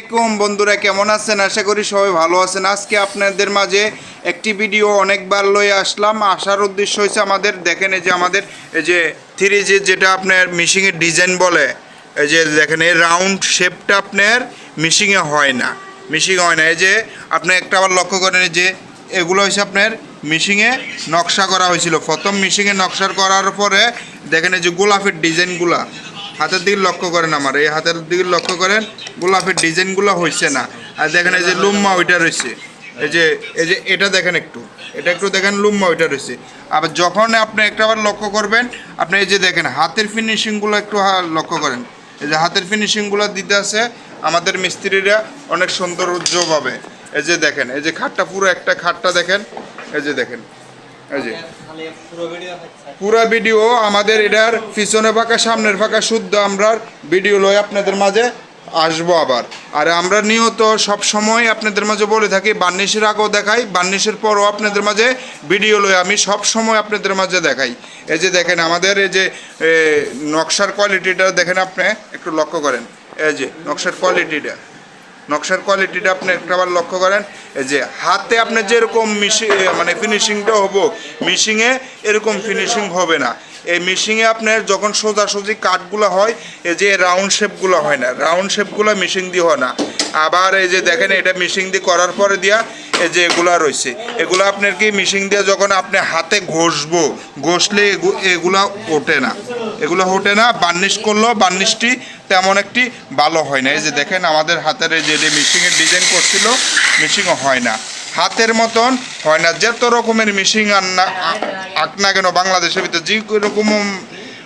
আসসালামাইকুম বন্ধুরা, কেমন আছেন? আশা করি সবাই ভালো আছেন। আজকে আপনাদের মাঝে একটি ভিডিও অনেকবার লয়ে আসলাম। আসার উদ্দেশ্য হয়েছে আমাদের, দেখেন এই যে আমাদের, এই যে থ্রি জি যেটা আপনার মিশিংয়ের ডিজাইন বলে, এই যে দেখেন, এই রাউন্ড শেপটা আপনার মিশিংয়ে হয় না। মিশিং হয় না। এই যে আপনি একটা আবার লক্ষ্য করেন যে এগুলো হয়েছে আপনার মিশিংয়ে নকশা করা হয়েছিল প্রথম মিশিংয়ে নকশা করার পরে দেখেন, এই যে গোলাপের ডিজাইনগুলা হাতের দিকে লক্ষ্য করেন আমার। এই হাতের দিকে লক্ষ্য করেন, গোলাপের ডিজাইনগুলো হয়েছে না। আর দেখেন এই যে লুম্মা ওইটা রয়েছে। এই যে এই যে এটা দেখেন একটু। এটা একটু দেখেন লুম্মা ওইটা রয়েছে। আবার যখন আপনি একটা আবার লক্ষ্য করবেন, আপনি এই যে দেখেন, হাতের ফিনিশিংগুলো একটু লক্ষ্য করেন। এই যে হাতের ফিনিশিংগুলো দিতে আছে, আমাদের মিস্ত্রিরা অনেক সৌন্দর্য পাবে। এই যে দেখেন, এই যে খাটটা পুরো একটা খাটটা দেখেন। এই যে দেখেন। এই যে। পুরা ভিডিও আমাদের এটার পিছনে ফাঁকা সামনের ফাঁকা শুদ্ধ আমরা ভিডিও লই আপনাদের মাঝে আসব আবার। আর আমরা নিয়ত সব সময় আপনাদের মাঝে বলে থাকি বার্নিশের আগেও দেখাই বার্নিশের পরও আপনাদের মাঝে ভিডিও লই আমি সব সময় আপনাদের মাঝে দেখাই। এই যে দেখেন আমাদের এই যে নকশার কোয়ালিটিটা দেখেন আপনি একটু লক্ষ্য করেন। এই যে নকশার কোয়ালিটিটা নকশার কোয়ালিটিটা আপনি একটাবার লক্ষ্য করেন। যে হাতে আপনার যেরকম মিশি মানে ফিনিশিংটা হব মিশিংয়ে এরকম ফিনিশিং হবে না। এই মিশিংয়ে আপনার যখন সোজাসুজি কাঠগুলো হয়, এই যে রাউন্ড শেপগুলো হয় না রাউন্ড শেপগুলো মিশিং দিয়ে হয় না। আবার এই যে দেখেন, এটা মিশিং দিয়ে করার পরে দিয়া এই যে এগুলা রয়েছে। এগুলো আপনার কি মিশিং দিয়ে যখন আপনি হাতে ঘষবো, ঘষলে এগু- এগুলা ওঠে না। এগুলো ওঠে না বার্নিশ করলেও বার্নিশটি তেমন একটি ভালো হয় না। এই যে দেখেন, আমাদের হাতের এই যে মিশিংয়ের ডিজাইন করছিল মিশিংও হয় না। হাতের মতন হয় না। যত রকমের মিশিং আন না, আঁক না কেন, বাংলাদেশের ভিতরে যে রকম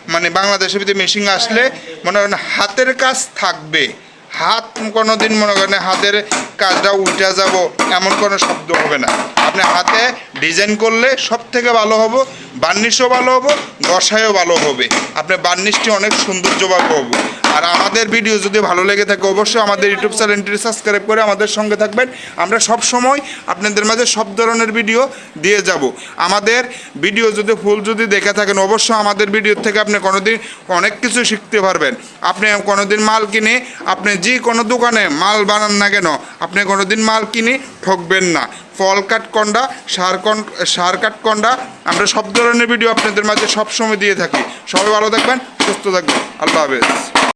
মানে বাংলাদেশের ভিতরে মিশিং আসলে মনে করেন হাতের কাজ থাকবে। হাত কোনো দিন মনে করেন হাতের কাজটা উল্টা যাব, এমন কোনো শব্দ হবে না। আপনি হাতে ডিজাইন করলে সব থেকে ভালো হব বার্নিশও ভালো হব, দশায়ও ভালো হবে। আপনার বার্নিশটি অনেক সৌন্দর্যভাবে হবে। আর আমাদের ভিডিও যদি ভালো লেগে থাকে, অবশ্যই আমাদের ইউটিউব চ্যানেলটি সাবস্ক্রাইব করে আমাদের সঙ্গে থাকবেন। আমরা সব সময় আপনাদের মাঝে সব ধরনের ভিডিও দিয়ে যাব। আমাদের ভিডিও যদি ফুল যদি দেখে থাকেন, অবশ্যই আমাদের ভিডিও থেকে আপনি কোনোদিন অনেক কিছু শিখতে পারবেন। আপনি কোনোদিন মাল কিনে, আপনি যে কোনো দোকানে মাল বানান না কেন, আপনি কোনোদিন মাল কিনে ঠকবেন না। ফল কাট কন্ডা, সার কন, সার কাট কন্ডা, আমরা সব ধরনের ভিডিও আপনাদের মাঝে সবসময় দিয়ে থাকি। সবাই ভালো থাকবেন, সুস্থ থাকবেন। আল্লাহ হাফেজ।